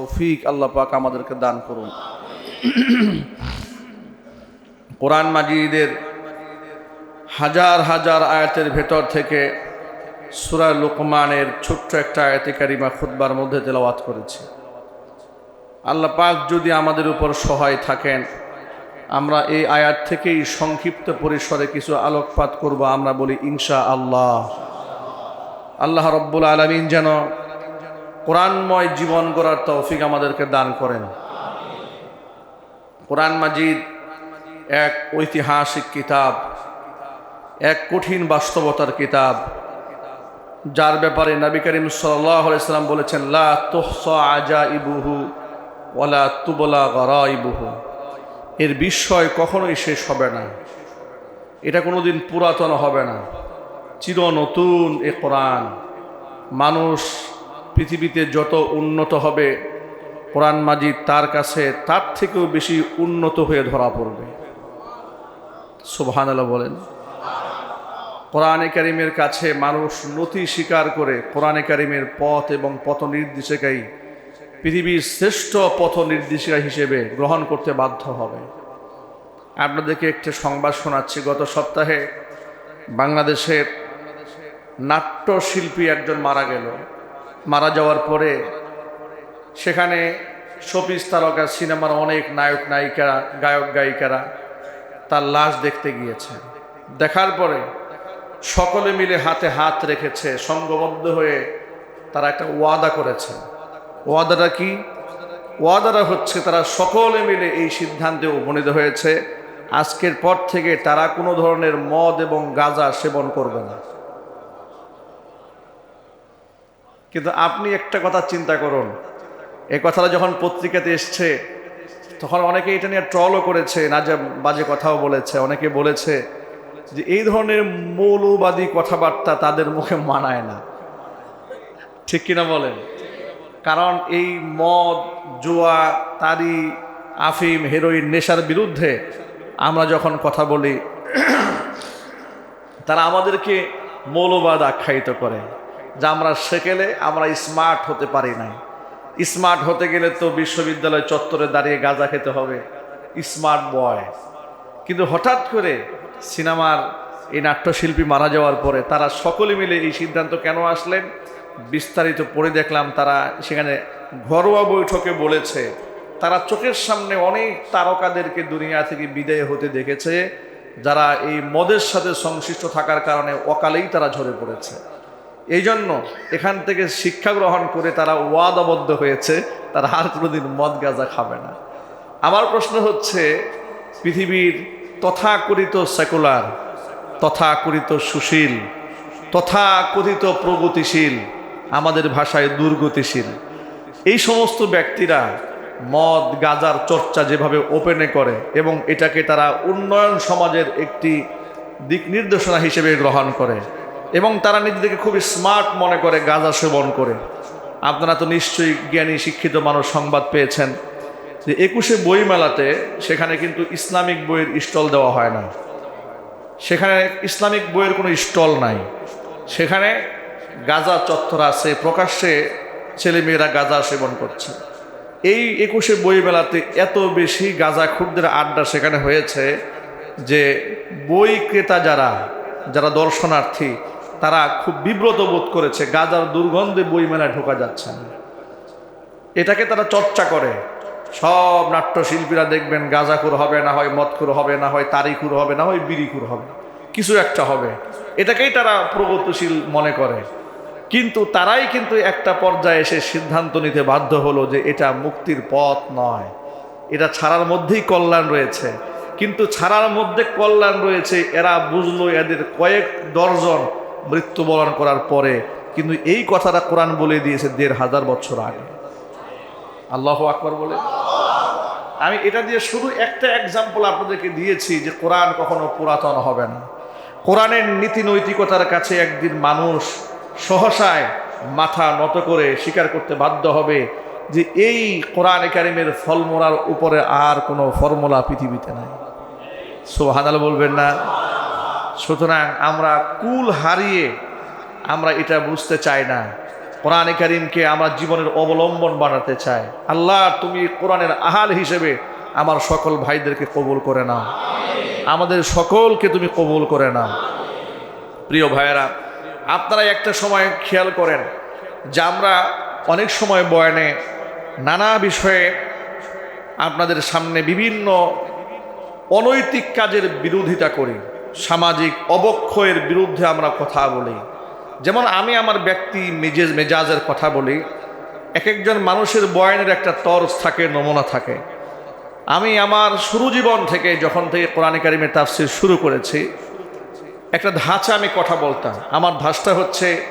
তৌফিক আল্লাহ পাক আমাদেরকে দান করুন। কোরআন মাজিদের হাজার হাজার আয়াতের ভেতর থেকে সুরা লোকমানের ছোট্ট একটা আয়াতে কারিমা খুতবার মধ্যে তেলাওয়াত করেছি। আল্লাহ পাক যদি আমাদের উপর সহায় থাকেন, আমরা এই আয়াত থেকেই সংক্ষিপ্ত পরিসরে কিছু আলোকপাত করব, আমরা বলি ইনশা আল্লাহ আল্লাহ রব্বুল আলমিন যেন কোরআনময় জীবন গড়ার তৌফিক আমাদেরকে দান করেন। কোরআন মাজিদ এক ঐতিহাসিক কিতাব, এক কঠিন বাস্তবতার কিতাব, যার ব্যাপারে নবী করিম সাল্লাম বলেছেন, লা আজা ইবুহু ওলা তুবলা গরা ইবুহু এর বিস্ময় কখনোই শেষ হবে না। এটা কোনোদিন পুরাতন হবে না। চির নতুন এ কোরআন। মানুষ পৃথিবীতে যত উন্নত হবে, কোরআন মাজিদ তার কাছে তার থেকেও বেশি উন্নত হয়ে ধরা পড়বে। সুবহান বলেন। কোরআনে কারিমের কাছে মানুষ নথি স্বীকার করে কোরআনে কারিমের পথ এবং পথ নির্দেশিকাই পৃথিবীর শ্রেষ্ঠ পথ নির্দেশিকা হিসেবে গ্রহণ করতে বাধ্য হবে। আপনাদেরকে একটি সংবাদ শোনাচ্ছি। গত সপ্তাহে বাংলাদেশের নাট্যশিল্পী একজন মারা গেল। মারা যাওয়ার পরে সেখানে শপিস তারকা সিনেমার অনেক নায়ক, নায়িকারা, গায়ক, গায়িকারা তার লাশ দেখতে গিয়েছে। দেখার পরে সকলে মিলে হাতে হাত রেখেছে, সঙ্গবদ্ধ হয়ে তারা একটা ওয়াদা করেছে। ওয়াদাটা কি? ওয়াদাটা হচ্ছে তারা সকলে মিলে এই সিদ্ধান্তে উপনীত হয়েছে, আজকের পর থেকে তারা কোনো ধরনের মদ এবং গাঁজা সেবন করবে না। কিন্তু আপনি একটা কথা চিন্তা করুন। এই কথাটা যখন পত্রিকাতে এসছে, তখন অনেকে এটা নিয়ে ট্রলও করেছে না যে বাজে কথাও বলেছে, অনেকে বলেছে যে এই ধরনের মৌলবাদী কথাবার্তা তাদের মুখে মানায় না। ঠিক কিনা বলেন? কারণ এই মদ, জুয়া, তারি, আফিম, হেরোইন, নেশার বিরুদ্ধে আমরা যখন কথা বলি, তারা আমাদেরকে মৌলবাদ আখ্যায়িত করে। আমরা সেকেলে আমরা স্মার্ট হতে পারি নাই। স্মার্ট হতে গেলে তো বিশ্ববিদ্যালয় চত্বরে দাঁড়িয়ে গাঁজা খেতে হবে। স্মার্ট বয় কিন্তু হঠাৎ করে সিনেমার এই নাট্যশিল্পী মারা যাওয়ার পরে তারা সকলে মিলে এই সিদ্ধান্ত কেন আসলেন? বিস্তারিত পড়ে দেখলাম তারা সেখানে ঘরোয়া বৈঠকে বলেছে, তারা চোখের সামনে অনেক তারকাদেরকে দুনিয়া থেকে বিদায় হতে দেখেছে, যারা এই মদের সাথে সংশ্লিষ্ট থাকার কারণে অকালেই তারা ঝরে পড়েছে। এই জন্য এখান থেকে শিক্ষা গ্রহণ করে তারা ওয়াদাবদ্ধ হয়েছে, তারা আর কোনোদিন মদ গাঁজা খাবে না। আমার প্রশ্ন হচ্ছে, পৃথিবীর তথাকথিত সেকুলার, তথাকথিত সুশীল, তথাকথিত প্রগতিশীল, আমাদের ভাষায় দুর্গতিশীল, এই সমস্ত ব্যক্তিরা মদ গাজার চর্চা যেভাবে ওপেনে করে এবং এটাকে তারা উন্নয়ন সমাজের একটি দিক নির্দেশনা হিসেবে গ্রহণ করে এবং তারা নিজেদেরকে খুবই স্মার্ট মনে করে, গাঁজা সেবন করে। আপনারা তো নিশ্চয়ই জ্ঞানী, শিক্ষিত মানুষ সংবাদ পেয়েছেন যে একুশে বই মেলাতে সেখানে কিন্তু ইসলামিক বইয়ের স্টল দেওয়া হয় না সেখানে ইসলামিক বইয়ের কোনো স্টল নাই। সেখানে গাজা চত্বর আছে, প্রকাশ্যে ছেলেমেয়েরা গাজা সেবন করছে। এই একুশে বই মেলাতে এত বেশি গাজা খুরদের আড্ডা সেখানে হয়েছে যে বই ক্রেতা যারা যারা দর্শনার্থী তারা খুব বিব্রত বোধ করেছে, গাজার দুর্গন্ধে বই মেলায় ঢোকা যাচ্ছে না। এটাকে তারা চর্চা করে। সব নাট্যশিল্পীরা দেখবেন গাঁজাখুর হবে না হয় মদখুর হবে না হয় তারিখুর হবে না হয় বিড়িখুর হবে কিছু একটা হবে। এটাকেই তারা প্রগতিশীল মনে করে। কিন্তু তারাই কিন্তু একটা পর্যায়ে এসে সিদ্ধান্ত নিতে বাধ্য হলো যে এটা মুক্তির পথ নয়। এটা ছাড়ার মধ্যেই কল্যাণ রয়েছে। কিন্তু ছাড়ার মধ্যে কল্যাণ রয়েছে, এরা বুঝলো এদের কয়েক দর্জন মৃত্যুবরণ করার পরে, কিন্তু এই কথাটা কোরআন বলে দিয়েছে দেড় হাজার বছর আগে। আল্লাহ আকবর বলে। আমি এটা দিয়ে শুধু একটা এক্সাম্পল আপনাদেরকে দিয়েছি যে কোরআন কখনো পুরাতন হবে না। কোরআনের নীতি নৈতিকতার কাছে একদিন মানুষ সহসায় মাথা নত করে স্বীকার করতে বাধ্য হবে যে এই কোরআন একাডেমির ফলমোলার উপরে আর কোনো ফর্মুলা পৃথিবীতে নাই। সোহানাল বলবেন না। সুতরাং আমরা কুল হারিয়ে আমরা এটা বুঝতে চাই না। কোরআনে কারিমকে আমরা জীবনের অবলম্বন বানাতে চাই। আল্লাহ, তুমি কোরআনের আহাল হিসেবে আমার সকল ভাইদেরকে কবুল করে নাও। আমাদের সকলকে তুমি কবুল করে নাও। প্রিয় ভাইয়েরা, আপনারা একটা সময় খেয়াল করেন যে আমরা অনেক সময় বয়ানে নানা বিষয়ে আপনাদের সামনে বিভিন্ন অনৈতিক কাজের বিরোধিতা করি। সামাজিক অবক্ষয়ের বিরুদ্ধে আমরা কথা বলি। যেমন আমি আমার ব্যক্তি মেজেজ, মেজাজের কথা বলি এক একজন মানুষের বয়ানের একটা তরজ থাকে, নমুনা থাকে। আমি আমার শুরু জীবন থেকে যখন থেকে কোরআন কারিমের তাফসির শুরু করেছি, একটা ধাঁচা আমি কথা বলতাম। আমার ধাঁচটা হচ্ছে,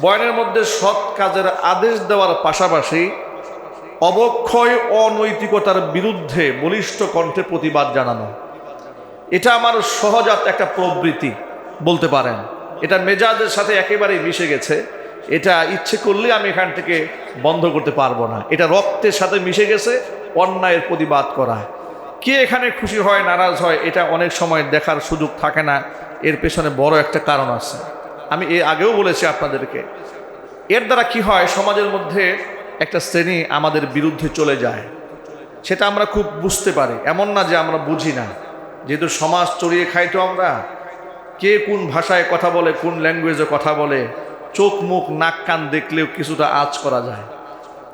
বয়ানের মধ্যে সৎ কাজের আদেশ দেওয়ার পাশাপাশি অবক্ষয়, অনৈতিকতার বিরুদ্ধে বলিষ্ঠ কণ্ঠে প্রতিবাদ জানানো। এটা আমার সহজাত একটা প্রবৃত্তি বলতে পারেন। এটা মেজাজের সাথে একেবারেই মিশে গেছে। এটা ইচ্ছে করলে আমি এখান থেকে বন্ধ করতে পারব না। এটা রক্তের সাথে মিশে গেছে, অন্যায়ের প্রতিবাদ করা। কে এখানে খুশি হয়, নারাজ হয়, এটা অনেক সময় দেখার সুযোগ থাকে না। এর পেছনে বড় একটা কারণ আছে। আমি এর আগেও বলেছি আপনাদেরকে। এর দ্বারা কি হয়, সমাজের মধ্যে একটা শ্রেণি আমাদের বিরুদ্ধে চলে যায়। সেটা আমরা খুব বুঝতে পারি। এমন না যে আমরা বুঝি না। যেহেতু সমাজ চড়িয়ে খাই তো আমরা। কে কোন ভাষায় কথা বলে, কোন ল্যাঙ্গুয়েজে কথা বলে, চোখ, মুখ, নাক, কান দেখলেও কিছুটা আজ করা যায়।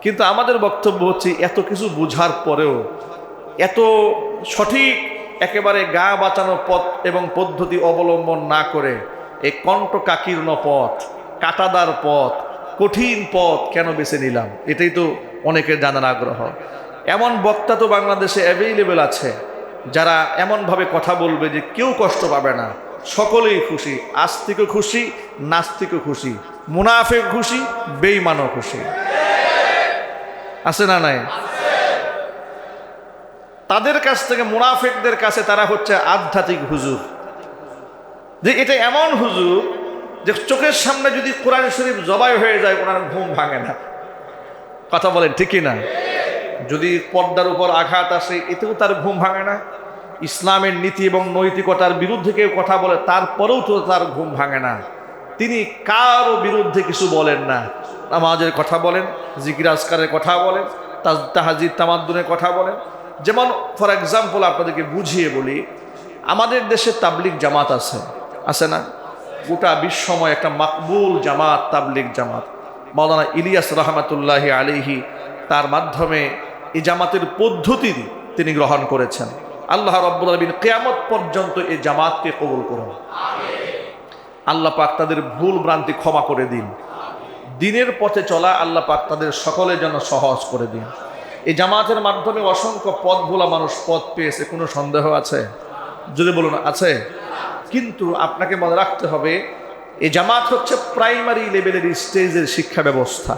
কিন্তু আমাদের বক্তব্য হচ্ছে এত কিছু বুঝার পরেও এত সঠিক একেবারে গা বাঁচানো পথ এবং পদ্ধতি অবলম্বন না করে এই কণ্ঠ কাকীর্ণ পথ, কাটাদার পথ, কঠিন পথ কেন বেছে নিলাম? এটাই তো অনেকের জানার আগ্রহ। এমন বক্তা তো বাংলাদেশে অ্যাভেলেবেল আছে। যারা এমনভাবে কথা বলবে যে কেউ কষ্ট পাবে না, সকলেই খুশি, আস্তিকও খুশি, নাস্তিকও খুশি, মুনাফেক খুশি বেইমানও খুশি। আছে না নাই? তাদের কাছ থেকে মুনাফেকদের কাছে তারা হচ্ছে আধ্যাত্মিক হুজুর। যে এটা এমন হুজুর যে চোখের সামনে যদি কোরআন শরীফ জবাই হয়ে যায়, ওনার ঘুম ভাঙে না। কথা বলেন ঠিকই না? যদি পর্দার উপর আঘাত আসে, এতেও তার ঘুম ভাঙে না। ইসলামের নীতি এবং নৈতিকতার বিরুদ্ধে কেউ কথা বলে, তারপরেও তো তার ঘুম ভাঙে না। তিনি কারও বিরুদ্ধে কিছু বলেন না। নামাজের কথা বলেন, জিকির আজকারের কথা বলেন, তাজ তাহাজির তামাদ্দুনের কথা বলেন। যেমন, ফর এক্সাম্পল আপনাদেরকে বুঝিয়ে বলি, আমাদের দেশে তাবলিক জামাত আছে। আছে না? গোটা বিশ্বময় একটা মাকবুল জামাত তাবলিক জামাত। মৌলানা ইলিয়াস রহমতুল্লাহ আলিহি তার মাধ্যমে এই জামাতের পদ্ধতি তিনি গ্রহণ করেছেন। আল্লাহ রব্বুল আলমিন কেয়ামত পর্যন্ত এই জামাতকে কবুল করুন। আল্লাহ পাক তাদের ভুল ভ্রান্তি ক্ষমা করে দিন। দিনের পথে চলা আল্লাহ পাক তাদের সকলের জন্য সহজ করে দিন। এই জামাতের মাধ্যমে অসংখ্য পথ ভোলা মানুষ পথ পেয়েছে, কোনো সন্দেহ আছে? যদি বলুন, আছে। কিন্তু আপনাকে মনে রাখতে হবে, এই জামাত হচ্ছে প্রাইমারি লেভেলের স্টেজের শিক্ষা ব্যবস্থা।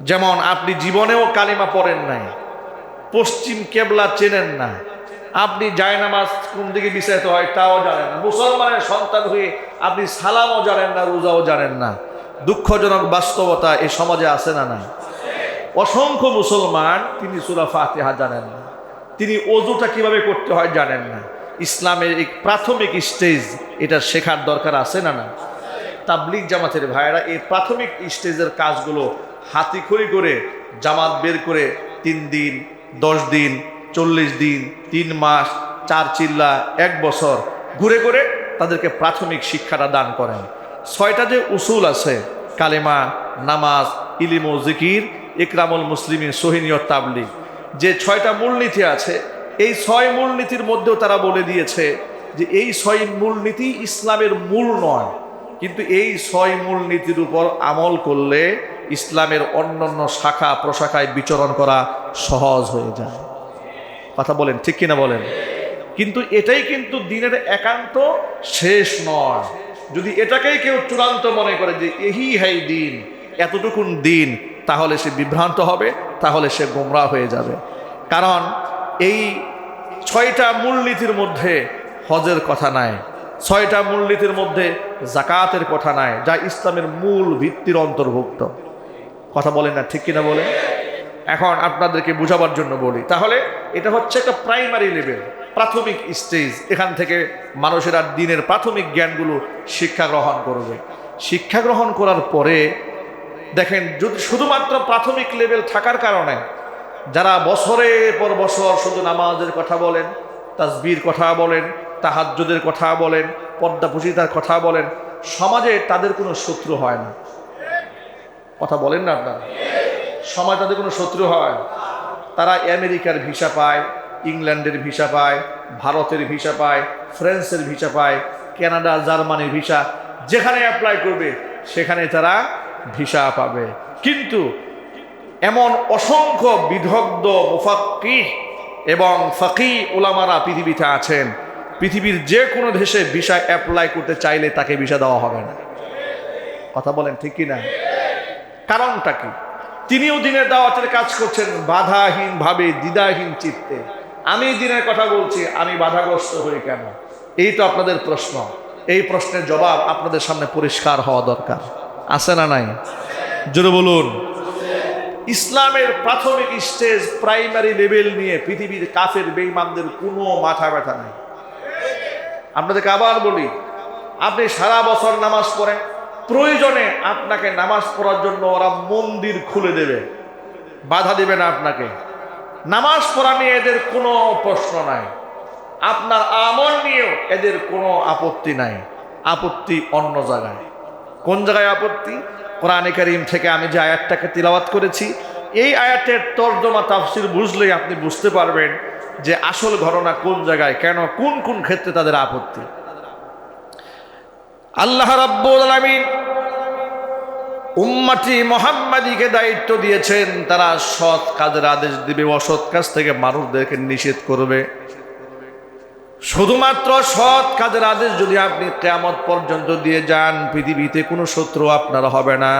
যেমন আপনি জীবনেও কালিমা পড়েন নাই, পশ্চিম কেবলা চেনেন না, আপনি জায়নামাজ কোন দিকে বিচারিত হয় তাও জানেন না, মুসলমানের সন্তান হয়ে আপনি সালামও জানেন না, রোজাও জানেন না, দুঃখজনক বাস্তবতা এই সমাজে আছে না নাই? অসংখ্য মুসলমান তিনি সুরা ফাতিহা জানেন না, তিনি অজুটা কীভাবে করতে হয় জানেন না, ইসলামের এক প্রাথমিক স্টেজ এটা শেখার দরকার আছে না না তাবলিক জামাতের ভাইয়েরা এই প্রাথমিক স্টেজের কাজগুলো হাতিখড়ি করে জামাত বের করে তিন দিন, দশ দিন, চল্লিশ দিন, তিন মাস, চার চিল্লা, এক বছর ঘুরে ঘুরে তাদেরকে প্রাথমিক শিক্ষাটা দান করেন। ছয়টা যে উসুল আছে, কালেমা, নামাজ, ইলিম ও জিকির, ইকরামুল মুসলিমিন সোহিনীয় তাবলিগ, যে ছয়টা মূলনীতি আছে, এই ছয় মূলনীতির মধ্যেও তারা বলে দিয়েছে যে এই ছয় মূলনীতি ইসলামের মূল নয়, কিন্তু এই ছয় মূলনীতির উপর আমল করলে ইসলামের অন্যান্য শাখা প্রশাখায় বিচরণ করা সহজ হয়ে যায়। কথা বলেন, ঠিক কিনা বলেন? কিন্তু এটাই কিন্তু দিনের একান্ত শেষ নয়। যদি এটাকেই কেউ চূড়ান্ত মনে করে যে এহি হাই দিন, এতটুকুন দিন, তাহলে সে বিভ্রান্ত হবে, তাহলে সে গোমরা হয়ে যাবে। কারণ এই ছয়টা মূলনীতির মধ্যে হজের কথা নাই, ছয়টা মূলনীতির মধ্যে জাকাতের কথা নাই, যা ইসলামের মূল ভিত্তির অন্তর্ভুক্ত। কথা বলেন না, ঠিক কিনা বলেন? এখন আপনাদেরকে বোঝাবার জন্য বলি। তাহলে এটা হচ্ছে একটা প্রাইমারি লেভেল প্রাথমিক স্টেজ এখান থেকে মানুষেরা দিনের প্রাথমিক জ্ঞানগুলো শিক্ষা গ্রহণ করবে। শিক্ষা গ্রহণ করার পরে দেখেন, যদি শুধুমাত্র প্রাথমিক লেভেল থাকার কারণে যারা বছরের পর বছর শুধু নামাজের কথা বলেন তাজবির কথা বলেন, তাহাজ্জুদের কথা বলেন পদ্মাপুষিতার কথা বলেন, সমাজে তাদের কোনো শত্রু হয় না। কথা বলেন না আপনারা? সমাজ তাদের কোনো শত্রু হয়। তারা আমেরিকার ভিসা পায়, ইংল্যান্ডের ভিসা পায়, ভারতের ভিসা পায়, ফ্রান্সের ভিসা পায়, কানাডা, জার্মানির ভিসা, যেখানে অ্যাপ্লাই করবে, সেখানে তারা ভিসা পাবে। কিন্তু এমন অসংখ্য বিধগ্ধ মুফাক্কি এবং ফাকি ওলামারা পৃথিবীতে আছেন। পৃথিবীর যে কোনো দেশে ভিসা অ্যাপ্লাই করতে চাইলে তাকে ভিসা দেওয়া হবে না। কথা বলেন ঠিক কি না কারণটা কি? তিনিও দিনের দাওয়াতের কাজ করছেন বাধাহীন ভাবে দ্বিধাহীন চিত্তে। আমি দিনের কথা বলছি, আমি বাধাগ্রস্ত হই কেন? এই তো আপনাদের প্রশ্ন। এই প্রশ্নের জবাব আপনাদের সামনে পরিষ্কার হওয়া দরকার। আছে না নাই? জোরে বলুন। ইসলামের প্রাথমিক স্টেজ, প্রাইমারি লেভেল নিয়ে পৃথিবীর কাফের বেইমানদের কোনো মাথা ব্যথা নাই। আপনাদেরকে আবার বলি, আপনি সারা বছর নামাজ পড়েন প্রয়োজনে আপনাকে নামাজ পড়ার জন্য ওরা মন্দির খুলে দেবে। বাধা দেবে না আপনাকে। নামাজ পড়া নিয়ে এদের কোনো প্রশ্ন নাই। আপনার আমল নিয়েও এদের কোনো আপত্তি নাই। আপত্তি অন্য জায়গায়। কোন জায়গায় আপত্তি? কোরআনে কারিম থেকে আমি যে আয়াতটাকে তিলাওয়াত করেছি, এই আয়াতের তর্জমা, তাফসির বুঝলেই আপনি বুঝতে পারবেন যে আসল ঘটনা কোন জায়গায়, কেন, কোন কোন ক্ষেত্রে তাদের আপত্তি। আল্লাহ রাব্বুল আলামিন উম্মাটি মোহাম্মদীকে দায়িত্ব দিয়েছেন, তারা সৎ কাজের আদেশ দিবে, অসৎ কাজ থেকে মানুষদেরকে নিষেধ করবে। শুধুমাত্র সৎ কাজের আদেশ যদি আপনি কেয়ামত পর্যন্ত দিয়ে যান, পৃথিবীতে কোনো শত্রু আপনার হবে না।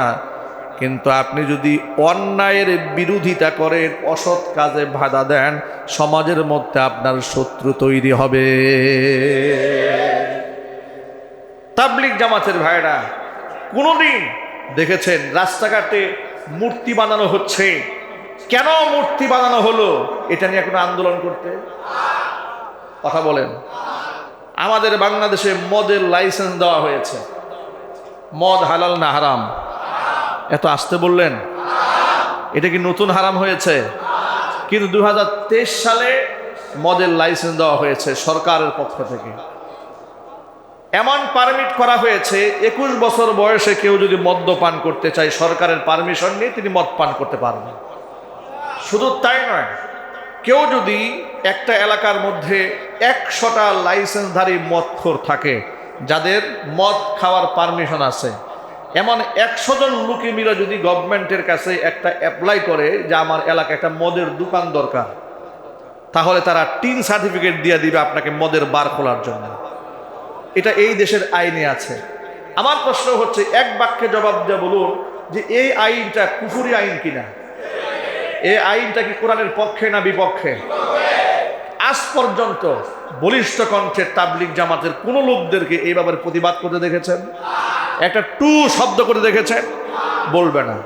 কিন্তু আপনি যদি অন্যায়ের বিরোধিতা করেন, অসৎ কাজে বাধা দেন, সমাজের মধ্যে আপনার শত্রু তৈরি হবে। তাবলিক জামাতের ভাইরা কোনোদিন দেখেছেন রাস্তাঘাটে মূর্তি বানানো হচ্ছে? কেন মূর্তি বানানো হলো? এটা নিয়ে কোনো আন্দোলন করতে? কথা বলেন। আমাদের বাংলাদেশে মদের লাইসেন্স দেওয়া হয়েছে। মদ হালাল না হারাম? এত আসতে বললেন? এটা কি নতুন হারাম হয়েছে? কিন্তু দু হাজার তেইশ সালে মদের লাইসেন্স দেওয়া হয়েছে সরকারের পক্ষ থেকে। এমন পারমিট করা হয়েছে, একুশ বছর বয়সে কেউ যদি মদ্যপান করতে চায়, সরকারের পারমিশন নিয়ে তিনি মদ পান করতে পারবেন। শুধু তাই নয়, কেউ যদি একটা এলাকার মধ্যে একশোটা লাইসেন্সধারী মদখোর থাকে, যাদের মদ খাওয়ার পারমিশন আছে, এমন একশো জন লোকে মিলে যদি গভর্নমেন্টের কাছে একটা অ্যাপ্লাই করে যে আমার এলাকায় একটা মদের দোকান দরকার, তাহলে তারা টিন সার্টিফিকেট দিয়ে দিবে আপনাকে মদের বার খোলার জন্য। এটা এই দেশের আইনে আছে। আমার প্রশ্ন হচ্ছে, এক বাক্যে জবাব দিয়ে বলুন যে এই আইনটা কুফুরি আইন কিনা? এই আইনটা কি কোরআনের পক্ষে না বিপক্ষে? আজ পর্যন্ত বলিষ্ঠ কণ্ঠে তাবলিক জামাতের কোন লোকদেরকে এই ব্যাপারে প্রতিবাদ করতে দেখেছেন? একটা টু শব্দ করে দেখেছেন? বলবে না।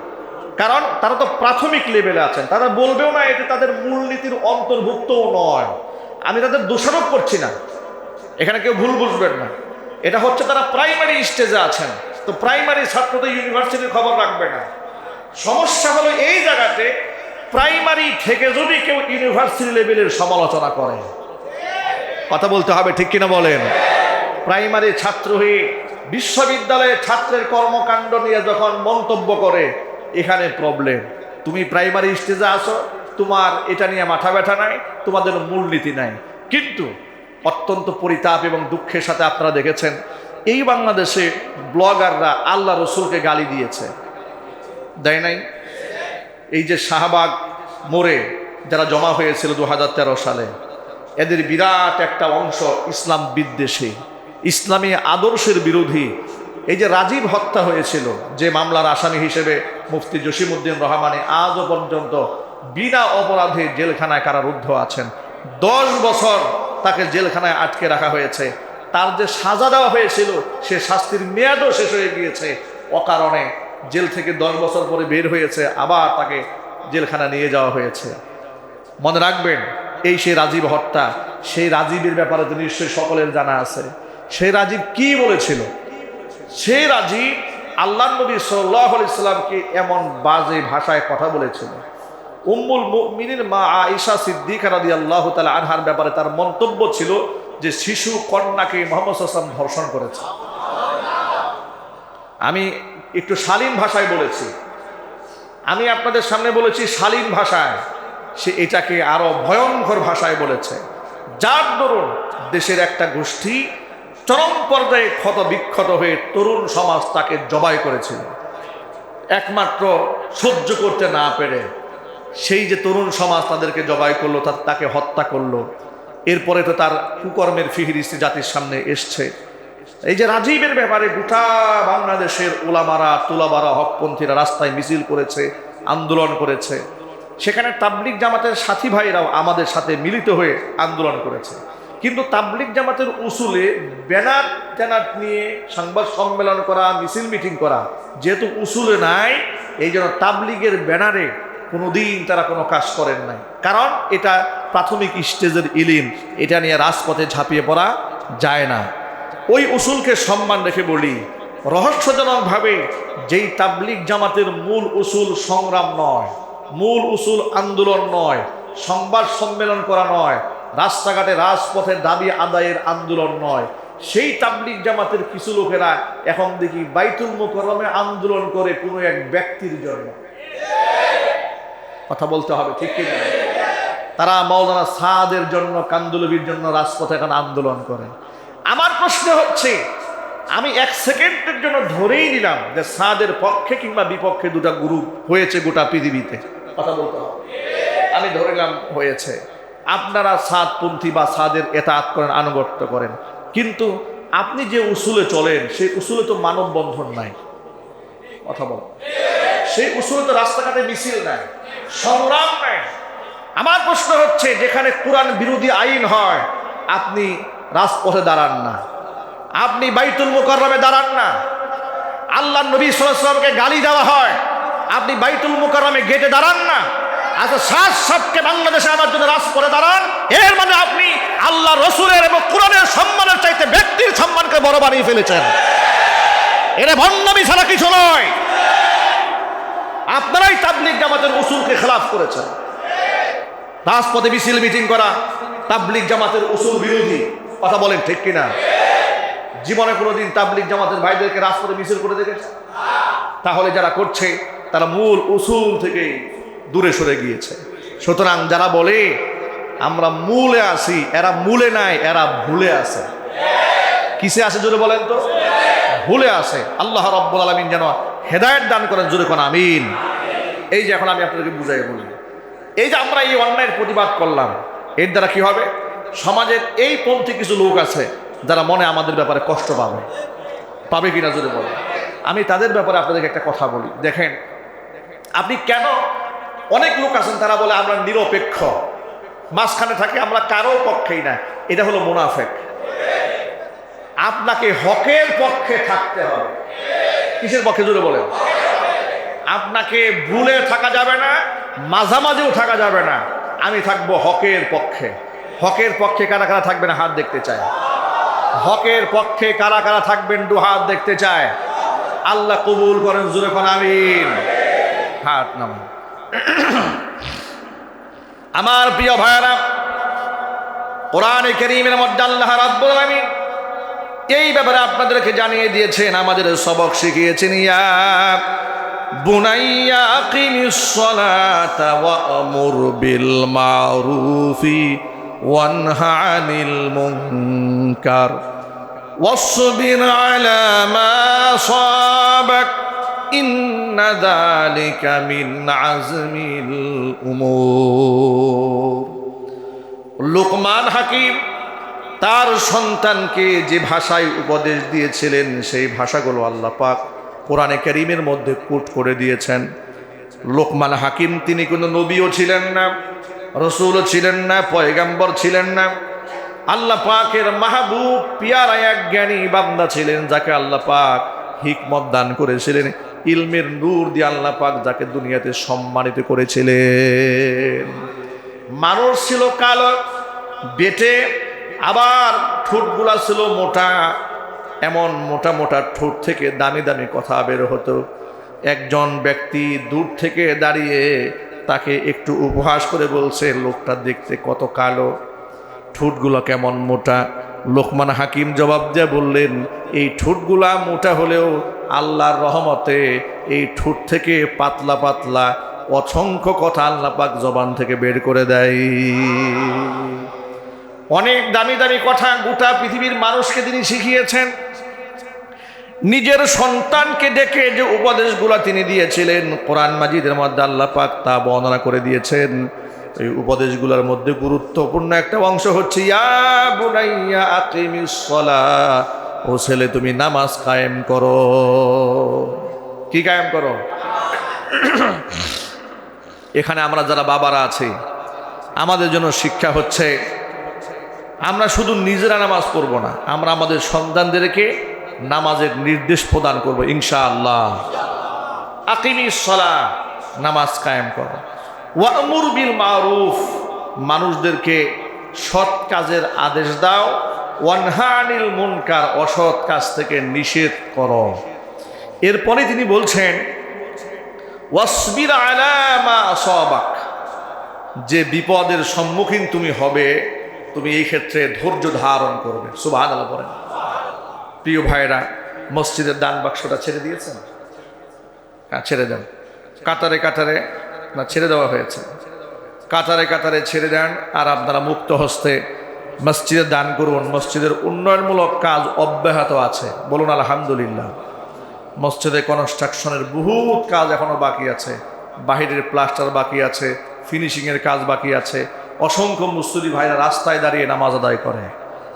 কারণ তারা তো প্রাথমিক লেভেলে আছেন। তারা বলবেও না এটা তাদের মূলনীতির অন্তর্ভুক্তও নয়। আমি তাদের দোষারোপ করছি না। এখানে কেউ ভুল বুঝবেন না। এটা হচ্ছে তারা প্রাইমারি স্টেজে আছেন। তো প্রাইমারি ছাত্র তো ইউনিভার্সিটির খবর রাখবে না। সমস্যা হলো এই জায়গাতে প্রাইমারি থেকে যদি কেউ ইউনিভার্সিটি লেভেলের সমালোচনা করে। কথা বলতে হবে, ঠিক কিনা বলেন? প্রাইমারি ছাত্র হয়ে বিশ্ববিদ্যালয়ের ছাত্রের কর্মকাণ্ড নিয়ে যখন মন্তব্য করে, এখানে প্রবলেম তুমি প্রাইমারি স্টেজে আসো তোমার এটা নিয়ে মাথা ব্যথা নাই তোমাদের মূলনীতি নাই। কিন্তু অত্যন্ত পরিতাপ এবং দুঃখের সাথে আপনারা দেখেছেন, এই বাংলাদেশে ব্লগাররা আল্লাহ রসুলকে গালি দিয়েছে। দেয় নাই? এই যে শাহবাগ মোড়ে যারা জমা হয়েছিল দু হাজার তেরো সালে, এদের বিরাট একটা অংশ ইসলাম বিদ্বেষী। ইসলামী আদর্শের বিরোধী। এই যে রাজীব হত্যা হয়েছিল, যে মামলার আসামি হিসেবে মুফতি জসিমউদ্দিন রহমানে আজও পর্যন্ত বিনা অপরাধে জেলখানায় কারারুদ্ধ আছেন। দশ বছর তাকে জেলখানায় আটকে রাখা হয়েছে। তার যে সাজা দেওয়া হয়েছিল, সে শাস্তির মেয়াদও শেষ হয়ে গিয়েছে। অকারণে জেল থেকে দশ বছর পরে বের হয়েছে, আবার তাকে জেলখানা নিয়ে যাওয়া হয়েছে। মনে রাখবেন, এই সেই রাজীব হত্যা, সেই রাজীবের ব্যাপারে তো নিশ্চয়ই সকলের জানা আছে। সেই রাজীব কি বলেছিল? সেই রাজীব আল্লাহ নবী সাল্লাহ ইসলামকে এমন বাজে ভাষায় কথা বলেছিল। উম্মুল মুমিনিন মা আয়েশা সিদ্দিক রাদি আল্লাহ তালা আনহার ব্যাপারে তার মন্তব্য ছিল যে শিশু কন্যাকে মোহাম্মদ আসলাম ধর্ষণ করেছে। আমি একটু শালীন ভাষায় বলেছি। আমি আপনাদের সামনে বলেছি শালীন ভাষায়। সে এটাকে আরও ভয়ঙ্কর ভাষায় বলেছে। যার দরুন দেশের একটা গোষ্ঠী চরম পর্যায়ে ক্ষত বিক্ষত হয়ে তরুণ সমাজ তাকে জবাই করেছিল। একমাত্র সহ্য করতে না পেরে সেই যে তরুণ সমাজ তাদেরকে জবাই করল তাকে হত্যা করল। এরপরে তো তার কুকর্মের ফিহিরিস্তি জাতির সামনে এসছে। এই যে রাজীবের ব্যাপারে গোটা বাংলাদেশের ওলামারা, তুলাবারা, হকপন্থীরা রাস্তায় মিছিল করেছে, আন্দোলন করেছে। সেখানে তাবলিক জামাতের সাথী ভাইরাও আমাদের সাথে মিলিত হয়ে আন্দোলন করেছে। কিন্তু তাবলিক জামাতের উসুলে ব্যানার ট্যানার নিয়ে সংবাদ সম্মেলন করা, মিছিল মিটিং করা যেহেতু উসুলে নাই, এই জন্য তাবলিগের ব্যানারে কোনোদিন তারা কোনো কাজ করেন নাই। কারণ এটা প্রাথমিক স্টেজের ইলিম, এটা নিয়ে রাজপথে ঝাঁপিয়ে পড়া যায় না। ওই উসুলকে সম্মান রেখে বলি, রহস্যজনকভাবে যেই তাবলিগ জামাতের মূল উসুল সংগ্রাম নয়, মূল উসুল আন্দোলন নয়, সংবাদ সম্মেলন করা নয়, রাস্তাঘাটে রাজপথে দাবি আদায়ের আন্দোলন নয়, সেই তাবলিগ জামাতের কিছু লোকেরা এখন দেখি বাইতুল মুকরমে আন্দোলন করে কোনো এক ব্যক্তির জন্য। কথা বলতে হবে, ঠিক কি না? তারা মৌলানা সাদের জন্য, কান্দুলবির জন্য রাজপথে এখন আন্দোলন করে। আমার প্রশ্ন হচ্ছে, আমি এক সেকেন্ডের জন্য ধরেই নিলাম যে সাদের পক্ষে কিংবা বিপক্ষে দুটা গ্রুপ হয়েছে গোটা পৃথিবীতে। কথা বলতে হবে। আমি ধরে নিলাম হয়েছে। আপনারা সাদপন্থী বা সাদের এতাত করেন, আনুগত্য করেন। কিন্তু আপনি যে উসুলে চলেন, সেই উসুলে তো মানববন্ধন নাই। কথা বল। সেই উসুলে তো রাস্তাঘাটে মিছিল নাই। সংগ্রাম আমার প্রশ্ন হচ্ছে, যেখানে কোরআন বিরোধী আইন হয়, আপনি রাজপথে দাঁড়ান না। আপনি বাইতুল মুকাররমে দাঁড়ান না। আল্লাহ নবী সাল্লামকে গালি দেওয়া হয়। আপনি বাইতুল মুকাররমে গেটে দাঁড়ান না। আচ্ছা সাত সাতকে বাংলাদেশে আমার জন্য রাজপথে দাঁড়ান। এর মানে আপনি আল্লাহ রসুলের এবং কোরআনের সম্মানের চাইতে ব্যক্তির সম্মানকে বড় বানিয়ে ফেলেছেন। এটা ভণ্ডামি ছাড়া কিছু নয়। আপনারাই তাবলিগ জামাতের উসুলকে খেলাফ করেছেন। রাজপথে মিছিল মিটিং করা, তাবলিগ জামাতের উসুল বিরোধী। কথা বলেন ঠিক কিনা? জীবনে কোনোদিন তাবলিগ জামাতের ভাইদেরকে রাজপথে মিছিল করে দেখেছে তাহলে যারা করছে, তারা মূল উসুল থেকে দূরে সরে গিয়েছে। সুতরাং যারা বলে, আমরা মূলে আসি এরা মূলে নাই, এরা ভুলে আছে। কিসে আছে জোরে বলেন তো? ভুলে আছে। আল্লাহ রব্বুল আলমিন যেন হেদায়ত দান করেন, জোরে কোন আমিন। এই যে এখন আমি আপনাদেরকে বুঝাই বলি। এই যে আমরা এই অন্যায়ের প্রতিবাদ করলাম, এর দ্বারা কি হবে? সমাজের এই পন্থী কিছু লোক আছে, যারা মনে আমাদের ব্যাপারে কষ্ট পাবে। পাবে কিনা যদি বলে। আমি তাদের ব্যাপারে আপনাদেরকে একটা কথা বলি। দেখেন, আপনি কেন অনেক লোক আছেন, তারা বলে আমরা নিরপেক্ষ। মাঝখানে থাকি, আমরা কারও পক্ষেই না। এটা হলো মুনাফেক। আপনাকে হকের পক্ষে থাকতে হবে। কিসের পক্ষে জুড়ে বলেন? আপনাকে ভুলে থাকা যাবে না, মাঝামাঝিও থাকা যাবে না। আমি থাকব হকের পক্ষে। হকের পক্ষে কারা কারা থাকবেন হাত দেখতে চায়? হকের পক্ষে কারা কারা থাকবেন দু হাত দেখতে চায়? আল্লাহ কবুল করেন জুড়ে কোন আমিন। হাত নাম আমার প্রিয় ভাইরা কোরআনে করিমের মধ্যে আল্লাহ রাব্বুল আলামিন এই ব্যাপারে আপনাদেরকে জানিয়ে দিয়েছেন আমাদের সবক শিখিয়েছেন ইয়া বুনাইয়া আকিমিস সালাতা ওয়া আমুর বিল মারুফি ওয়ানহা আনিল মুনকার واصبر على ما صابك إن ذلك من عزم الأمور লুকমান হাকিম তার সন্তানকে যে ভাষায় উপদেশ দিয়েছিলেন, সেই ভাষাগুলো আল্লাহ পাক কোরআনে করিমের মধ্যে কুট করে দিয়েছেন। লোকমান হাকিম তিনি কোনো নবীও ছিলেন না, রসুলও ছিলেন না, পয়গাম্বর ছিলেন না। আল্লাহ পাকের মাহবুব, পিয়ারা এক জ্ঞানী বান্দা ছিলেন, যাকে আল্লাহ পাক হিকমত দান করেছিলেন। ইলমের নূর দিয়ে আল্লাহ পাক যাকে দুনিয়াতে সম্মানিত করেছিলেন। মানুষ ছিল কালো, বেটে আবার ঠোঁটগুলা ছিল মোটা, এমন মোটা মোটা ঠোঁট থেকে দামি দামি কথা বের হতো। একজন ব্যক্তি দূর থেকে দাঁড়িয়ে তাকে একটু উপহাস করে বলছে, লোকটা দেখতে কত কালো, ঠোঁটগুলো কেমন মোটা। লোকমান হাকিম জবাব দিয়ে বললেন, এই ঠোঁটগুলা মোটা হলেও আল্লাহর রহমতে এই ঠোঁট থেকে পাতলা পাতলা অসংখ্য কথা আল্লাপাক জবান থেকে বের করে দেয়। অনেক দামি দামি কথা গোটা পৃথিবীর মানুষকে তিনি শিখিয়েছেন। নিজের সন্তানকে ডেকে যে উপদেশগুলো তিনি দিয়েছিলেন, কোরআন মাজিদের মধ্যে আল্লাহ পাক তা বর্ণনা করে দিয়েছেন। এই উপদেশগুলোর মধ্যে গুরুত্বপূর্ণ একটা অংশ হচ্ছে ও ছেলে, তুমি নামাজ কায়েম করো। কি কায়েম করো? এখানে আমরা যারা বাবারা আছি, আমাদের জন্য শিক্ষা হচ্ছে আমরা শুধু নিজেরা নামাজ পড়ব না, আমরা আমাদের সন্তানদেরকে নামাজের নির্দেশ প্রদান করব ইনশা আল্লাহ আকিমি সলা, নামাজ কায়েম করো। ওয়ামুর বিল মারুফ, মানুষদেরকে সৎ কাজের আদেশ দাও। ওয়ানহানিল মুনকার, অসৎ কাজ থেকে নিষেধ করো। এরপরে তিনি বলছেন, ওয়াসবির আলামা আসাবাক, যে বিপদের সম্মুখীন তুমি হবে তুমি এই ক্ষেত্রে ধৈর্য ধারণ করবে। সুবাহ আল্লাহ বলেন। প্রিয় ভাইরা, মসজিদের দান বাক্সটা ছেড়ে দিয়েছেন? হ্যাঁ ছেড়ে দেন। কাতারে কাতারে, না, ছেড়ে দেওয়া হয়েছে। কাতারে কাতারে ছেড়ে দেন আর আপনারা মুক্ত হস্তে মসজিদে দান করুন। মসজিদের উন্নয়নমূলক কাজ অব্যাহত আছে। বলুন, আলহামদুলিল্লাহ। মসজিদে কনস্ট্রাকশনের বহুত কাজ এখনও বাকি আছে। বাহিরের প্লাস্টার বাকি আছে। ফিনিশিংয়ের কাজ বাকি আছে। অসংখ্য মুসলিম ভাইরা রাস্তায় দাঁড়িয়ে নামাজ আদায় করে।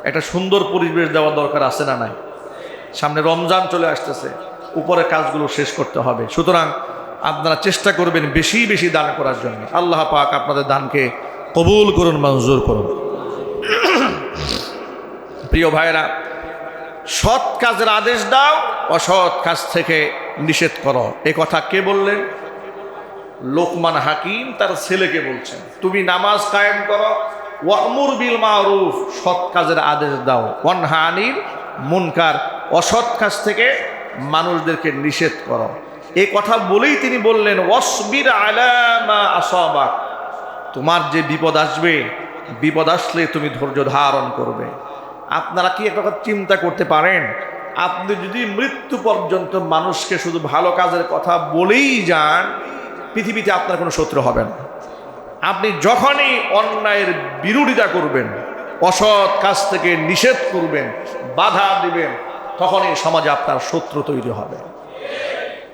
একটা সুন্দর পরিবেশ দেওয়ার দরকার আছে না নাই? সামনে রমজান চলে আসতেছে, উপরে কাজগুলো শেষ করতে হবে। সুতরাং আপনারা চেষ্টা করবেন বেশি বেশি দান করার জন্য। আল্লাহ পাক আপনাদের দানকে কবুল করুন, মঞ্জুর করুন। প্রিয় ভাইরা সৎ কাজের আদেশ দাও, অসৎ কাজ থেকে নিষেধ করো। এ কথা কে বললেন? লোকমান হাকিম তার ছেলেকে বলছেন, তুমি নামাজ কায়েম করো, ওয়ামুর বিল মারুফ, সৎ কাজের আদেশ দাও। ওয়ানহানির মুনকার, অসৎ কাজ থেকে মানুষদেরকে নিষেধ করো। এই কথা বলেই তিনি বললেন, ওয়াসবির আলামা আসাবাক। তোমার যে বিপদ আসবে, বিপদ আসলে তুমি ধৈর্য ধারণ করবে। আপনারা কি একটা কথা চিন্তা করতে পারেন? আপনি যদি মৃত্যু পর্যন্ত মানুষকে শুধু ভালো কাজের কথা বলেই যান পৃথিবীতে আপনার কোনো শত্রু হবে না। আপনি যখনই অন্যায়ের বিরোধিতা করবেন, অসৎ কাজ থেকে নিষেধ করবেন, বাধা দিবেন, তখনই সমাজে আপনার শত্রু তৈরি হবে।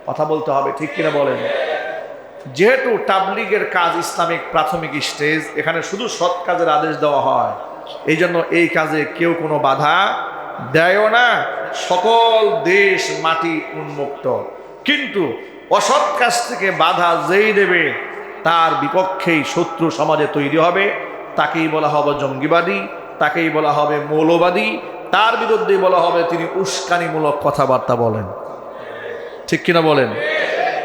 কথা বলতে হবে, ঠিক কিনা বলেন? যেহেতু তাবলিগের কাজ ইসলামিক প্রাথমিক স্টেজ, এখানে শুধু সৎ কাজের আদেশ দেওয়া হয়। এই জন্য এই কাজে কেউ কোনো বাধা দেয়ও না, সকল দেশ মাটি উন্মুক্ত। কিন্তু অসৎ কাজ থেকে বাধা যেই দেবে, তার বিপক্ষেই শত্রু সমাজে তৈরি হবে। তাকেই বলা হবে জঙ্গিবাদী, তাকেই বলা হবে মৌলবাদী, তার বিরুদ্ধে বলা হবে তিনি উস্কানিমূলক কথাবার্তা বলেন। ঠিক কিনা বলেন?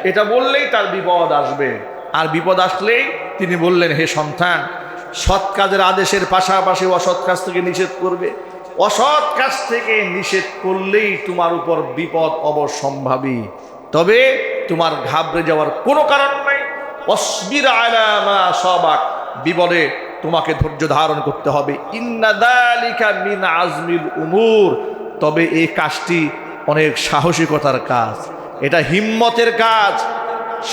এটা বললেই তার বিপদ আসবে। আর বিপদ আসলেই তিনি বললেন, হে সন্তান, সৎ কাজের আদেশের পাশাপাশি অসৎ কাজ থেকে নিষেধ করবে। অসৎ কাজ থেকে নিষেধ করলেই তোমার উপর বিপদ অবসম্ভাবী তবে তোমার ঘাবড়ে যাওয়ার কোনো কারণ নাই। অসবির সবাক বিপদে তোমাকে ধৈর্য ধারণ করতে হবে। ইন্নাদালিকা মিন উমুর, তবে এই কাজটি অনেক সাহসিকতার কাজ। এটা হিম্মতের কাজ,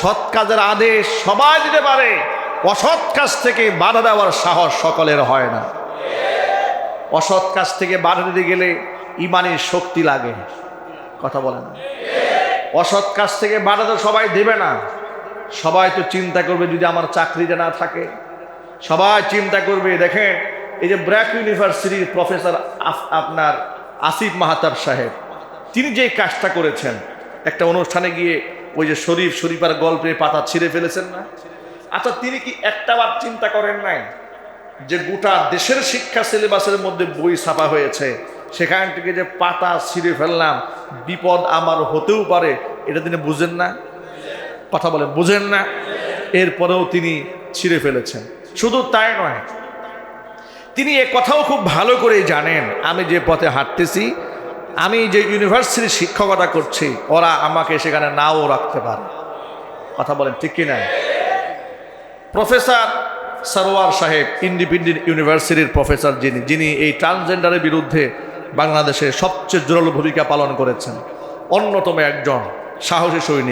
সৎ কাজের আদেশ সবাই দিতে পারে। অসৎ কাজ থেকে বাধা দেওয়ার সাহস সকলের হয় না। অসৎ কাজ থেকে বাধা দিতে গেলে ইমানের শক্তি লাগে। কথা বলেন অসৎ কাজ থেকে বাধা তো সবাই দেবে না। সবাই তো চিন্তা করবে যদি আমার চাকরিটা না থাকে। সবাই চিন্তা করবে, দেখেন, এই যে ব্র্যাক ইউনিভার্সিটির প্রফেসর আপনার আসিফ মাহাতাব সাহেব, তিনি যে কাজটা করেছেন, একটা অনুষ্ঠানে গিয়ে ওই যে শরীফ, শরীফার গল্পে পাতা ছিঁড়ে ফেলেছেন না? আচ্ছা তিনি কি একটা একটাবার চিন্তা করেন নাই যে গোটা দেশের শিক্ষা সিলেবাসের মধ্যে বই ছাপা হয়েছে? সেখান থেকে যে পাতা ছিঁড়ে ফেললাম, বিপদ আমার হতেও পারে, এটা তিনি বুঝেন না? কথা বলে বুঝেন না? এরপরেও তিনি ছিঁড়ে ফেলেছেন। শুধু তাই নয়, তিনি এ কথাও খুব ভালো করে জানেন, আমি যে পথে হাঁটতেছি, আমি যে ইউনিভার্সিটির শিক্ষকতা করছি, ওরা আমাকে সেখানে নাও রাখতে পারে। কথা বলেন, ঠিক কিনা? প্রফেসর সরোয়ার সাহেব, ইন্ডিপেন্ডেন্ট ইউনিভার্সিটির প্রফেসর যিনি যিনি এই ট্রান্সজেন্ডারের বিরুদ্ধে বাংলাদেশে সবচেয়ে জোরালো ভূমিকা পালন করেছেন। অন্যতম একজন সাহসী সৈনিক।